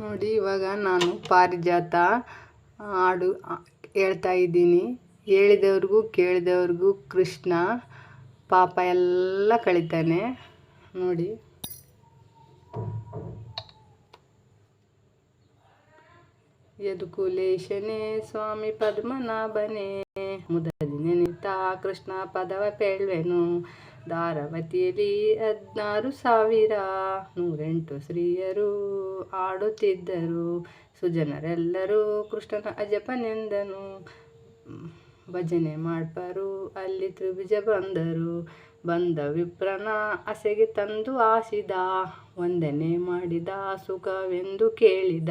ನೋಡಿ, ಇವಾಗ ನಾನು ಪಾರಿಜಾತ ಹಾಡು ಹೇಳ್ತಾ ಇದ್ದೀನಿ. ಹೇಳಿದವ್ರಿಗೂ ಕೇಳಿದವ್ರಿಗೂ ಕೃಷ್ಣ, ಪಾಪ ಎಲ್ಲ ಕಳೀತಾನೆ. ನೋಡಿ. ಯದುಕುಲೇಶನೇ ಸ್ವಾಮಿ ಪದ್ಮನಾಭನೇ ಮುದದಿ ನಿಂತ ಕೃಷ್ಣ ಪದವ ಪೇಳ್ವೆನು. ಧಾರಾವತಿಯಲ್ಲಿ ಹದಿನಾರು ಸಾವಿರ. ನೂರೆಂಟು ಸ್ತ್ರೀಯರು ಆಡುತ್ತಿದ್ದರು. ಸುಜನರೆಲ್ಲರೂ ಕೃಷ್ಣನ ಅಜಪನೆಂದನು. ಭಜನೆ ಮಾಡ್ಪರು ಅಲ್ಲಿ ತ್ರಿಭುಜ ಬಂದರು. ಬಂದ ವಿಪ್ರನ ಅಸೆಗೆ ತಂದು ಆಸಿದ ವಂದನೆ ಮಾಡಿದ, ಸುಖವೆಂದು ಕೇಳಿದ.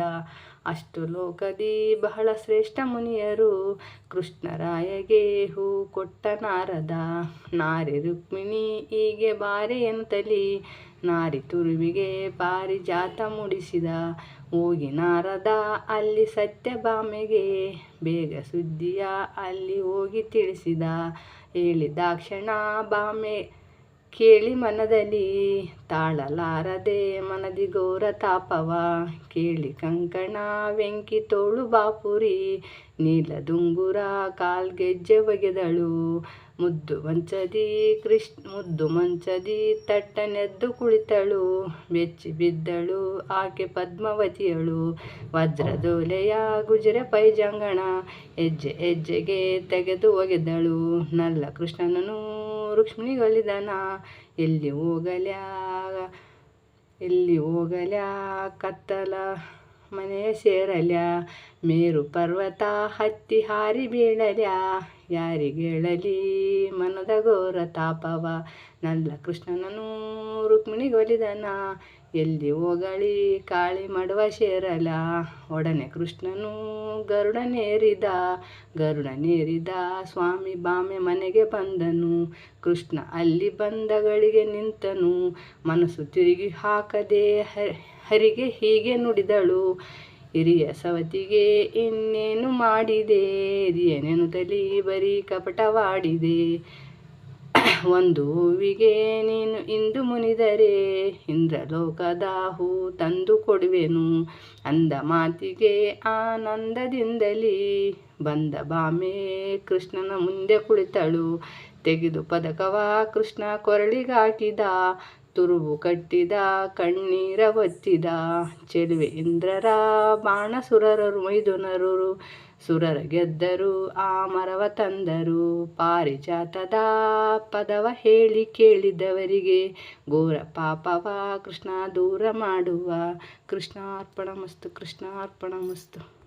ಅಷ್ಟು ಲೋಕದಿ ಬಹಳ ಶ್ರೇಷ್ಠ ಮುನಿಯರು. ಕೃಷ್ಣರಾಯಗೆ ಹೂ ಕೊಟ್ಟ ನಾರದ. ನಾರಿ ರುಕ್ಮಿಣಿ ಹೀಗೆ ಬಾರೆ ಎಂತಲಿ. ನಾರಿ ತುರುವಿಗೆ ಪಾರಿಜಾತ ಮುಡಿಸಿದ. ಹೋಗಿ ನಾರದ ಅಲ್ಲಿ ಸತ್ಯಭಾಮೆಗೆ ಬೇಗ ಸುದ್ದಿಯ ಅಲ್ಲಿ ಹೋಗಿ ತಿಳಿಸಿದ. ಹೇಳಿದಾಕ್ಷಣ ಬಾಮೆ ಕೇಳಿ ಮನದಲ್ಲಿ ತಾಳಲಾರದೆ ಮನದಿ ಘೋರ ತಾಪವ. ಕೇಳಿ ಕಂಕಣ ವೆಂಕಿ ತೋಳು ಬಾಪುರಿ ನೀಲದುಂಗುರ ಕಾಲ್ಗೆಜ್ಜೆ ಒಗೆದಳು. ಮುದ್ದು ಮಂಚದಿ ಕೃಷ್ಣ ಮುದ್ದು ಮಂಚದಿ ತಟ್ಟನೆದ್ದು ಕುಳಿತಳು, ಬೆಚ್ಚಿ ಬಿದ್ದಳು ಆಕೆ ಪದ್ಮಾವತಿಯಳು. ವಜ್ರದೋಲೆಯ ಗುಜರೆ ಪೈಜಂಗಣ ಹೆಜ್ಜೆ ಹೆಜ್ಜೆಗೆ ತೆಗೆದು ಒಗೆದಳು. ನಲ್ಲ ಕೃಷ್ಣನನು ರುಕ್ಮಿಣಿಗಳಿದನ ಎಲ್ಲಿ ಹೋಗಲ್ಯಾ ಎಲ್ಲಿ ಹೋಗಲ್ಯಾ ಕತ್ತಲ. ಮನೆ ಸೇರಲ್ಯ ಮೇರು ಪರ್ವತ ಹತ್ತಿ ಹಾರಿ ಬೀಳಲ್ಯ ಯಾರಿಗೇಳಲಿ ಮನದ ಘೋರ ತಾಪವ, ನಲ್ಲ ಕೃಷ್ಣನನು ರುಕ್ಮಿಣಿಗೊಲಿದನ ಎಲ್ಲಿ ಹೋಗಳಿ ಕಾಳಿ ಮಾಡುವ ಸೇರಲ ಒಡನೆ ಕೃಷ್ಣನು ಗರುಡನೇರಿದ ಗರುಡನೇರಿದ ಸ್ವಾಮಿ ಬಾಮೆ ಮನೆಗೆ ಬಂದನು, ಕೃಷ್ಣ ಅಲ್ಲಿ ಬಂದಗಳಿಗೆ ನಿಂತನು, ಮನಸ್ಸು ತಿರುಗಿ ಹಾಕದೆ ಹರಿಗೆ ಹೀಗೆ ನುಡಿದಳು, ಹಿರಿಯ ಸವತಿಗೆ ಇನ್ನೇನು ಮಾಡಿದೆ? ಹಿರಿಯನೆನುತಲಿ ಬರೀ ಕಪಟವಾಡಿದೆ. ಒಂದು ಹೂವಿಗೆ ನೀನು ಇಂದು ಮುನಿದರೆ, ಇಂದ್ರಲೋಕದ ಹೂ ತಂದು ಕೊಡುವೆನು. ಅಂದ ಮಾತಿಗೆ ಆನಂದದಿಂದಲೇ ಬಂದ ಬಾಮೆ ಕೃಷ್ಣನ ಮುಂದೆ ಕುಳಿತಳು. ತೆಗೆದು ಪದಕವ ಕೃಷ್ಣ ಕೊರಳಿಗಾಕಿದ ತುರುಬು ಕಟ್ಟಿದ, ಕಣ್ಣೀರ ಒತ್ತಿದ ಚೆಲುವೆ ಇಂದ್ರರ ಬಾಣಸುರರು ಮೈದುನರು ಸುರರ ಗೆದ್ದರು, ಆ ಮರವ ತಂದರು. ಪಾರಿಜಾತದ ಪದವ ಹೇಳಿ ಕೇಳಿದವರಿಗೆ, ಘೋರ ಪಾಪವ ಕೃಷ್ಣ ದೂರ ಮಾಡುವ. ಕೃಷ್ಣಾರ್ಪಣ ಮಸ್ತು ಕೃಷ್ಣಾರ್ಪಣ ಮಸ್ತು.